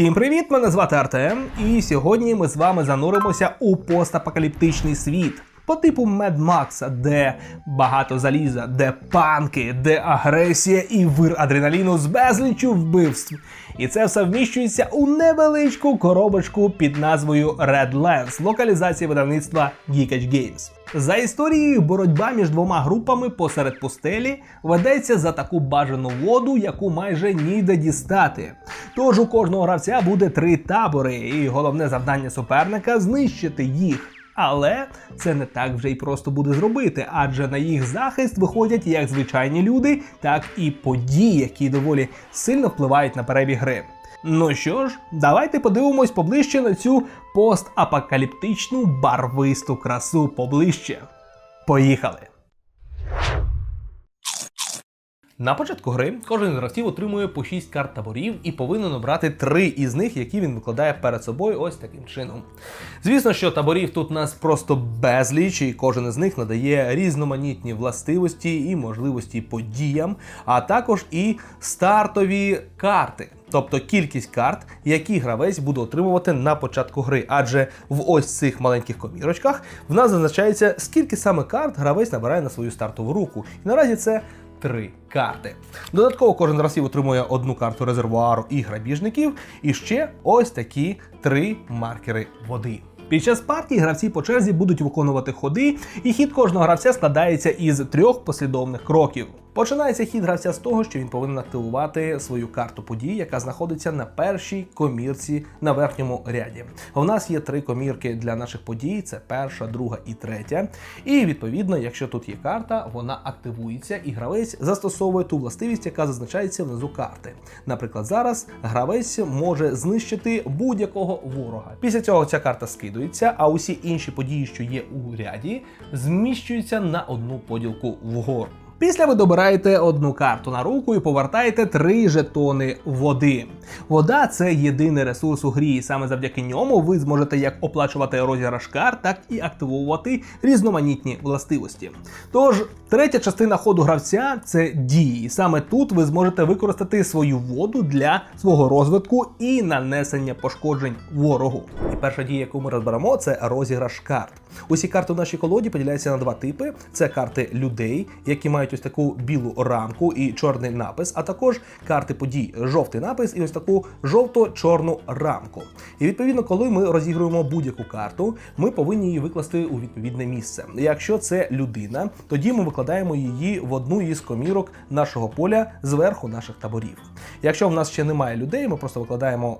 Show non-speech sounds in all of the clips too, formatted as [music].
Всім привіт! Мене звати Артем, і сьогодні ми з вами зануримося у постапокаліптичний світ. По типу Max, де багато заліза, де панки, де агресія і вир адреналіну з безлічю вбивств. І це все вміщується у невеличку коробочку під назвою Red Lens, локалізація видавництва Geekage Games. За історією, боротьба між двома групами посеред пустелі ведеться за таку бажану воду, яку майже ніде дістати. Тож у кожного гравця буде три табори, і головне завдання суперника знищити їх. Але це не так вже й просто буде зробити, адже на їх захист виходять як звичайні люди, так і події, які доволі сильно впливають на перебіг гри. Ну що ж, давайте подивимось поближче на цю постапокаліптичну барвисту красу поближче. Поїхали! На початку гри кожен з гравців отримує по 6 карт таборів і повинен обрати 3 із них, які він викладає перед собою ось таким чином. Звісно, що таборів тут у нас просто безліч, і кожен із них надає різноманітні властивості і можливості подіям, а також і стартові карти. Тобто кількість карт, які гравець буде отримувати на початку гри. Адже в ось цих маленьких комірочках в нас зазначається, скільки саме карт гравець набирає на свою стартову руку. І наразі це три карти. Додатково кожен гравців отримує одну карту резервуару і грабіжників, і ще ось такі три маркери води. Під час партії гравці по черзі будуть виконувати ходи, і хід кожного гравця складається із трьох послідовних кроків. Починається хід гравця з того, що він повинен активувати свою карту подій, яка знаходиться на першій комірці на верхньому ряді. У нас є три комірки для наших подій: це перша, друга і третя. І відповідно, якщо тут є карта, вона активується, і гравець застосовує ту властивість, яка зазначається внизу карти. Наприклад, зараз гравець може знищити будь-якого ворога. Після цього ця карта скидується, а усі інші події, що є у ряді, зміщуються на одну поділку вгору. Після ви добираєте одну карту на руку і повертаєте три жетони води. Вода це єдиний ресурс у грі, і саме завдяки ньому ви зможете як оплачувати розіграш карт, так і активувати різноманітні властивості. Тож, третя частина ходу гравця це дії. Саме тут ви зможете використати свою воду для свого розвитку і нанесення пошкоджень ворогу. І перша дія, яку ми розберемо, це розіграш карт. Усі карти в нашій колоді поділяються на два типи: це карти людей, які мають ось таку білу рамку і чорний напис, а також карти подій, жовтий напис і ось таку жовто-чорну рамку. І відповідно, коли ми розігруємо будь-яку карту, ми повинні її викласти у відповідне місце. Якщо це людина, тоді ми викладаємо її в одну із комірок нашого поля зверху наших таборів. Якщо в нас ще немає людей, ми просто викладаємо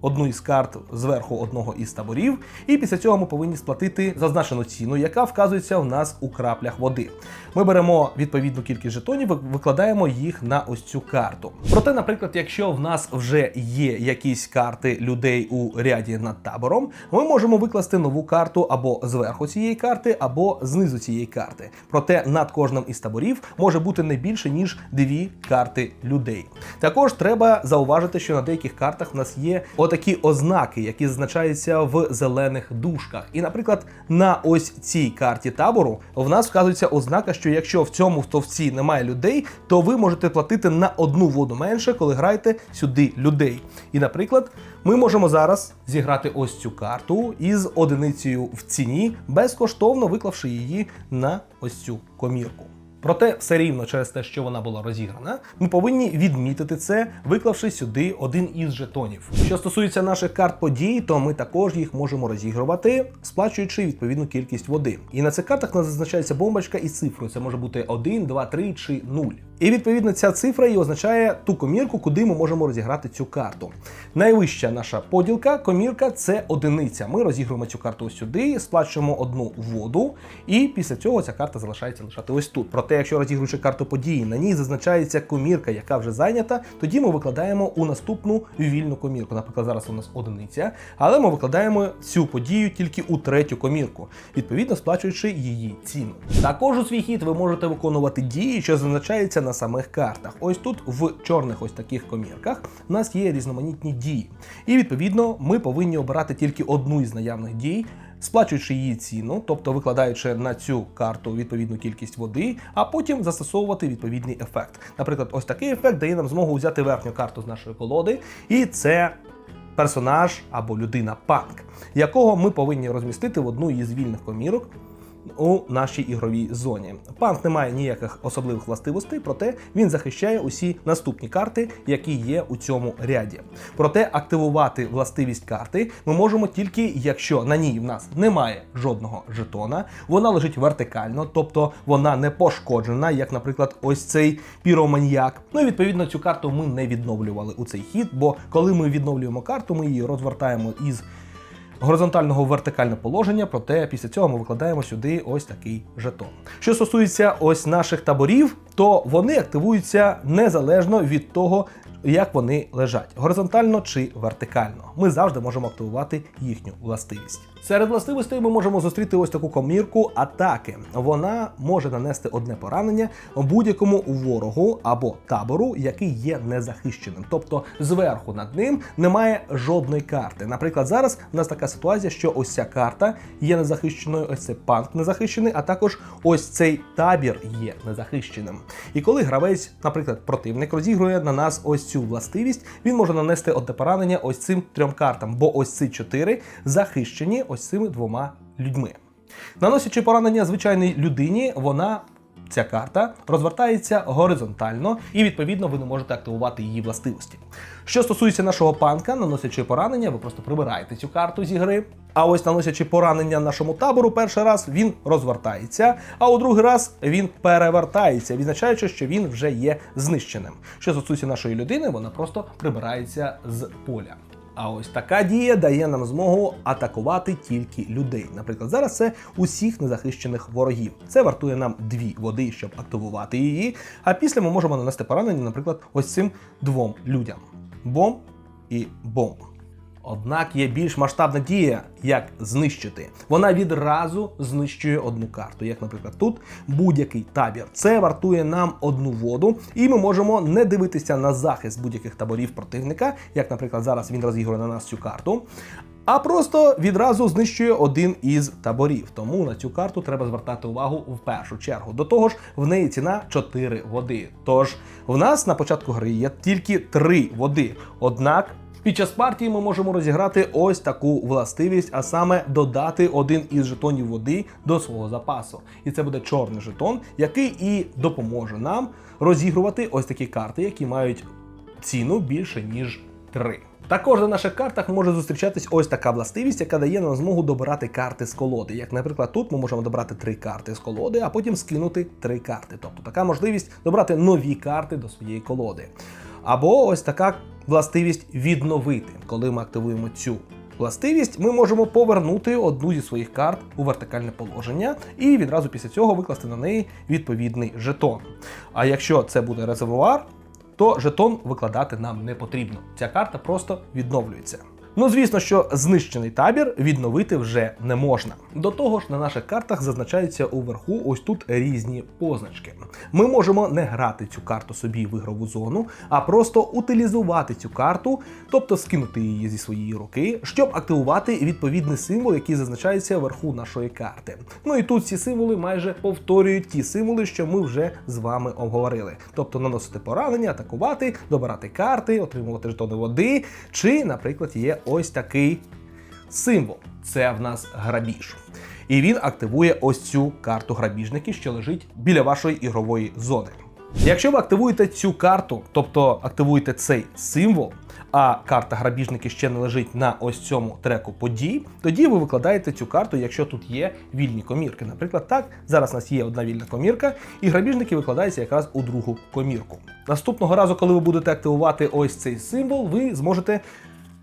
одну із карт зверху одного із таборів, і після цього ми повинні сплатити зазначену ціну, яка вказується у нас у краплях води. Ми беремо відповідну кількість жетонів, викладаємо їх на ось цю карту. Проте, наприклад, якщо в нас вже є якісь карти людей у ряді над табором, ми можемо викласти нову карту або зверху цієї карти, або знизу цієї карти. Проте над кожним із таборів може бути не більше ніж дві карти людей. Також треба зауважити, що на деяких картах в нас є отакі ознаки, які зазначаються в зелених дужках. І, наприклад, на ось цій карті табору в нас вказується ознака, що якщо в цьому стовці немає людей, то ви можете платити на одну воду менше, коли граєте сюди людей. І, наприклад, ми можемо зараз зіграти ось цю карту із одиницею в ціні, безкоштовно виклавши її на ось цю комірку. Проте все рівно через те, що вона була розіграна, ми повинні відмітити це, виклавши сюди один із жетонів. Що стосується наших карт подій, то ми також їх можемо розігрувати, сплачуючи відповідну кількість води. І на цих картах нас зазначається бомбочка із цифрою. Це може бути 1, 2, 3 чи 0. І відповідно ця цифра і означає ту комірку, куди ми можемо розіграти цю карту. Найвища наша поділка, комірка це одиниця. Ми розігруємо цю карту ось сюди, сплачуємо одну воду, і після цього ця карта залишається лишати ось тут. Проте, якщо розігруючи карту події, на ній зазначається комірка, яка вже зайнята, тоді ми викладаємо у наступну вільну комірку. Наприклад, зараз у нас одиниця, але ми викладаємо цю подію тільки у третю комірку, відповідно сплачуючи її ціну. Також у свій хід ви можете виконувати дії, що зазначаються на самих картах. Ось тут в чорних ось таких комірках у нас є різноманітні дії. І відповідно ми повинні обирати тільки одну із наявних дій. Сплачуючи її ціну, тобто викладаючи на цю карту відповідну кількість води, а потім застосовувати відповідний ефект. Наприклад, ось такий ефект дає нам змогу взяти верхню карту з нашої колоди, і це персонаж або людина панк, якого ми повинні розмістити в одну із вільних комірок. У нашій ігровій зоні панк не має ніяких особливих властивостей, проте він захищає усі наступні карти, які є у цьому ряді. Проте активувати властивість карти ми можемо тільки, якщо на ній в нас немає жодного жетона, вона лежить вертикально, тобто вона не пошкоджена, як, наприклад, ось цей піроманьяк. Ну і відповідно цю карту ми не відновлювали у цей хід, бо коли ми відновлюємо карту, ми її розвертаємо із горизонтального в вертикальне положення, проте після цього ми викладаємо сюди ось такий жетон. Що стосується ось наших таборів, то вони активуються незалежно від того, як вони лежать горизонтально чи вертикально. Ми завжди можемо активувати їхню властивість. Серед властивостей ми можемо зустріти ось таку комірку атаки. Вона може нанести одне поранення будь-якому ворогу або табору, який є незахищеним. Тобто зверху над ним немає жодної карти. Наприклад, зараз в нас така ситуація, що ось ця карта є незахищеною, ось цей панк незахищений, а також ось цей табір є незахищеним. І коли гравець, наприклад, противник розігрує на нас ось цю властивість, він може нанести одне поранення ось цим трьом картам, бо ось ці чотири захищені ось цими двома людьми. Наносячи поранення звичайній людині, вона. Ця карта розвертається горизонтально, і відповідно ви не можете активувати її властивості. Що стосується нашого панка, наносячи поранення, ви просто прибираєте цю карту зі гри. А ось наносячи поранення нашому табору, перший раз він розвертається, а у другий раз він перевертається, відзначаючи, що він вже є знищеним. Що стосується нашої людини, вона просто прибирається з поля. А ось така дія дає нам змогу атакувати тільки людей. Наприклад, зараз це усіх незахищених ворогів. Це вартує нам дві води, щоб активувати її. А після ми можемо нанести поранення, наприклад, ось цим двом людям: бом і бом. Однак є більш масштабна дія, як знищити. Вона відразу знищує одну карту, як, наприклад, тут будь-який табір. Це вартує нам одну воду, і ми можемо не дивитися на захист будь-яких таборів противника, як, наприклад, зараз він розігрує на нас цю карту. А просто відразу знищує один із таборів. Тому на цю карту треба звертати увагу в першу чергу. До того ж, в неї ціна 4 води. Тож в нас на початку гри є тільки 3 води. Однак під час партії ми можемо розіграти ось таку властивість, а саме додати один із жетонів води до свого запасу. І це буде чорний жетон, який і допоможе нам розігрувати ось такі карти, які мають ціну більше ніж 3. Також на наших картах може зустрічатись ось така властивість, яка дає нам змогу добирати карти з колоди. Як, наприклад, тут ми можемо добрати три карти з колоди, а потім скинути три карти. Тобто така можливість добрати нові карти до своєї колоди. Або ось така властивість відновити. Коли ми активуємо цю властивість, ми можемо повернути одну зі своїх карт у вертикальне положення і відразу після цього викласти на неї відповідний жетон. А якщо це буде резервуар, то жетон викладати нам не потрібно. Ця карта просто відновлюється. Ну, звісно, що знищений табір відновити вже не можна. До того ж, на наших картах зазначаються уверху ось тут різні позначки. Ми можемо не грати цю карту собі в ігрову зону, а просто утилізувати цю карту, тобто скинути її зі своєї руки, щоб активувати відповідний символ, який зазначається вверху нашої карти. Ну і тут ці символи майже повторюють ті символи, що ми вже з вами обговорили. Тобто наносити поранення, атакувати, добирати карти, отримувати жетони води, чи, наприклад, є ось такий символ. Це в нас грабіж. І він активує ось цю карту грабіжники, що лежить біля вашої ігрової зони. Якщо ви активуєте цю карту, тобто активуєте цей символ, а карта грабіжники ще не лежить на ось цьому треку подій, тоді ви викладаєте цю карту, якщо тут є вільні комірки. Наприклад, так, зараз у нас є одна вільна комірка, і грабіжники викладаються якраз у другу комірку. Наступного разу, коли ви будете активувати ось цей символ, ви зможете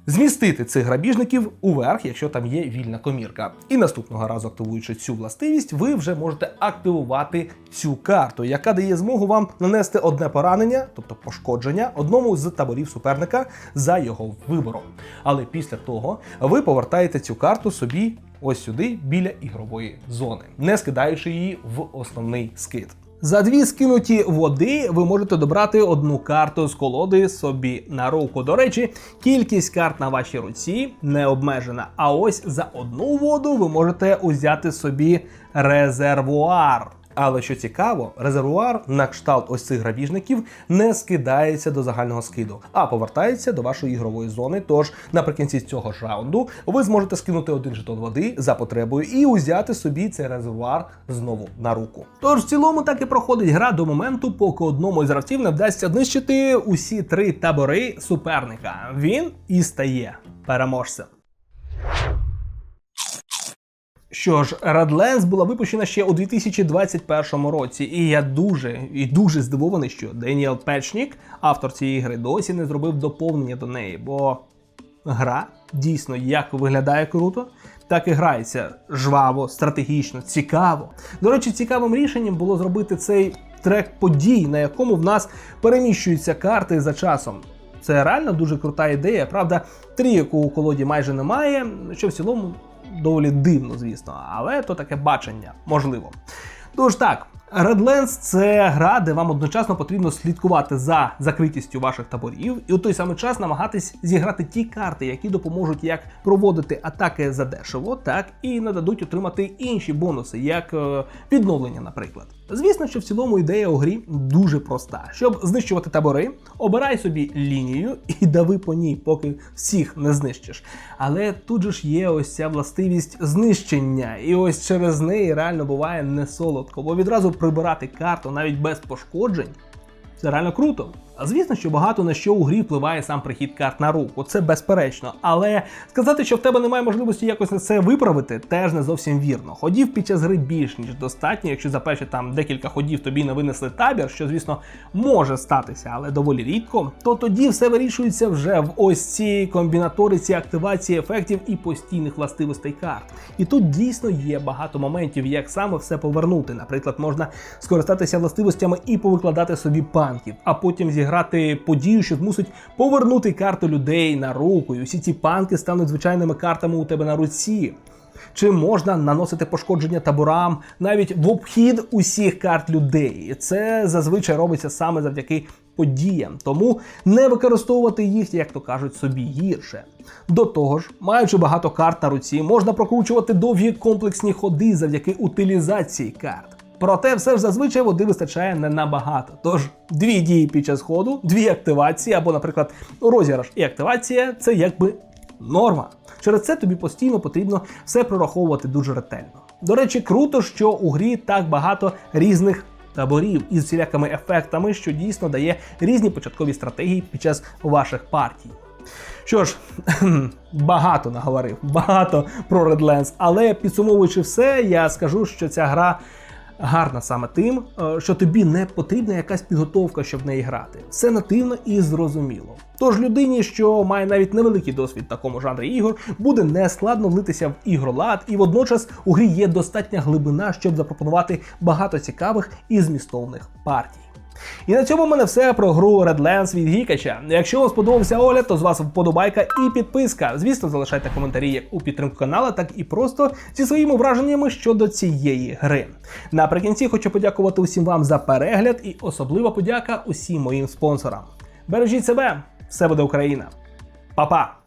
змістити цих грабіжників уверх, якщо там є вільна комірка. І наступного разу, активуючи цю властивість, ви вже можете активувати цю карту, яка дає змогу вам нанести одне поранення, тобто пошкодження, одному з таборів суперника за його вибором. Але після того ви повертаєте цю карту собі ось сюди біля ігрової зони, не скидаючи її в основний скид. За дві скинуті води ви можете добрати одну карту з колоди собі на руку. До речі, кількість карт на вашій руці не обмежена. А ось за одну воду ви можете узяти собі резервуар. Але що цікаво, резервуар на кшталт ось цих грабіжників не скидається до загального скиду, а повертається до вашої ігрової зони. Тож наприкінці цього ж раунду ви зможете скинути один жетон води за потребою і узяти собі цей резервуар знову на руку. Тож в цілому так і проходить гра до моменту, поки одному із гравців не вдасться знищити усі три табори суперника. Він і стає переможцем. Що ж, Redlands була випущена ще у 2021 році, і я дуже і дуже здивований, що Деніел Печнік, автор цієї гри, досі не зробив доповнення до неї, бо гра дійсно як виглядає круто, так і грається жваво, стратегічно, цікаво. До речі, цікавим рішенням було зробити цей трек подій, на якому в нас переміщуються карти за часом. Це реально дуже крута ідея. Правда, трійку у колоді майже немає, що в цілому доволі дивно, звісно, але то таке бачення можливо. Тож так, Redlands – це гра, де вам одночасно потрібно слідкувати за закритістю ваших таборів, і у той самий час намагатись зіграти ті карти, які допоможуть як проводити атаки задешево, так і нададуть отримати інші бонуси, як е, відновлення, наприклад. Звісно, що в цілому ідея у грі дуже проста. Щоб знищувати табори, обирай собі лінію і дави по ній, поки всіх не знищиш. Але тут же ж є ось ця властивість знищення, і ось через неї реально буває не солодко, бо відразу прибирати карту навіть без пошкоджень. Це реально круто. Звісно, що багато на що у грі впливає сам прихід карт на руку, це безперечно. Але сказати, що в тебе немає можливості якось на це виправити, теж не зовсім вірно. Ходів під час гри більш ніж достатньо, якщо за перші там декілька ходів тобі не винесли табір, що звісно може статися, але доволі рідко, то тоді все вирішується вже в ось цій комбінаториці активації ефектів і постійних властивостей карт. І тут дійсно є багато моментів, як саме все повернути. Наприклад, можна скористатися властивостями і повикладати собі панків, а потім зіграти подію, що змусить повернути карту людей на руку. І усі ці панки стануть звичайними картами у тебе на руці. Чи можна наносити пошкодження таборам навіть в обхід усіх карт людей? І Це зазвичай робиться саме завдяки подіям, тому не використовувати їх, як то кажуть, собі гірше. До того ж, маючи багато карт на руці, можна прокручувати довгі комплексні ходи завдяки утилізації карт. Проте все ж зазвичай води вистачає не набагато. Тож дві дії під час ходу, дві активації, або, наприклад, розіграш і активація це якби норма. Через це тобі постійно потрібно все прораховувати дуже ретельно. До речі, круто, що у грі так багато різних таборів із всілякими ефектами, що дійсно дає різні початкові стратегії під час ваших партій. Що ж, [clears throat] багато наговорив, багато про Redlands, але підсумовуючи все, я скажу, що ця гра гарна саме тим, е, що тобі не потрібна якась підготовка, щоб в неї грати. Все нативно і зрозуміло. Тож людині, що має навіть невеликий досвід в такому жанрі ігор, буде нескладно влитися в ігролад, і водночас у грі є достатня глибина, щоб запропонувати багато цікавих і змістовних партій. І на цьому в мене все про гру Redlands від Гікача. Якщо вам сподобався огляд, то з вас вподобайка і підписка. Звісно, залишайте коментарі як у підтримку канала, так і просто зі своїми враженнями щодо цієї гри. Наприкінці хочу подякувати усім вам за перегляд і особлива подяка усім моїм спонсорам. Бережіть себе, все буде Україна. Па-па!